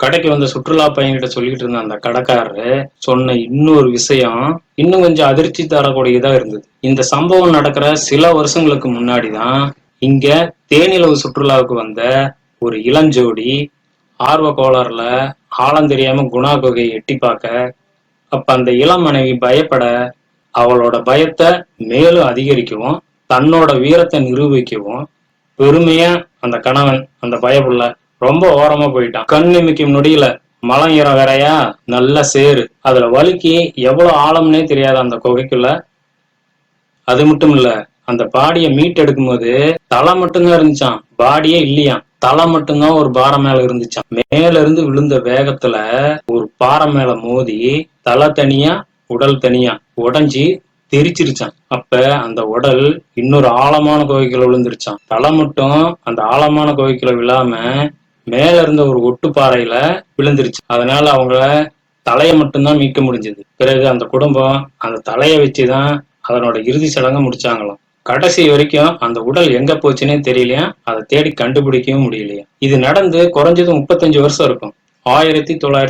கடைக்கு வந்த சுற்றுலா பையன்கிட்ட சொல்லிட்டு இருந்த அந்த கடைக்காரரு சொன்ன இன்னொரு விஷயம் இன்னும் கொஞ்சம் அதிர்ச்சி தரக்கூடியதா இருந்தது. இந்த சம்பவம் நடக்கிற சில வருஷங்களுக்கு முன்னாடி தான் இங்க தேனிலவு சுற்றுலாவுக்கு வந்த ஒரு இளஞ்சோடி ஆர்வ கோளாறுல ஆழம் தெரியாம குணா குகையை எட்டி பார்க்க அப்ப அந்த இளம் மனைவி பயப்பட அவளோட பயத்தை மேலும் அதிகரிக்கவும் தன்னோட வீரத்தை நிரூபிக்கவும் பெருமையா அந்த கணவன் அந்த பயப்புள்ள ரொம்ப ஓரமா போயிட்டான். கண் நிமிக்கும் நொடியில மலம் ஈரம் வேறையா? நல்லா சேரு. அதுல வலிக்கு எவ்வளவு ஆழம்னே தெரியாது அந்த குகைக்குள்ள. அது மட்டும் இல்ல அந்த பாடியை மீட் எடுக்கும்போது தலை மட்டும்தான் இருந்துச்சான் பாடியே இல்லையாம். தலை மட்டும்தான் ஒரு பாறை மேல இருந்துச்சான் மேல இருந்து விழுந்த வேகத்துல ஒரு பாறை மேல மோதி தலை தனியா உடல் தனியா உடஞ்சி தெரிச்சிருச்சான் அப்ப அந்த உடல் இன்னொரு ஆழமான கோவைக்குள்ள விழுந்துருச்சான் தலை மட்டும் அந்த ஆழமான கோவைக்குள்ள விழாம மேல இருந்த ஒரு ஒட்டுப்பாறையில விழுந்துருச்சு. அதனால அவங்கள தலையை மட்டும்தான் மீட்க முடிஞ்சது. பிறகு அந்த குடும்பம் அந்த தலையை வச்சுதான் அதனோட இறுதி சடங்கை முடிச்சாங்களாம். கடைசி வரைக்கும் அந்த உடல் எங்க போச்சுன்னே தெரியலையா? அதை தேடி கண்டுபிடிக்கவும் முடியலையா? இது நடந்து குறைஞ்சது முப்பத்தஞ்சு வருஷம் இருக்கும். ஆயிரத்தி தொள்ளாயிரத்தி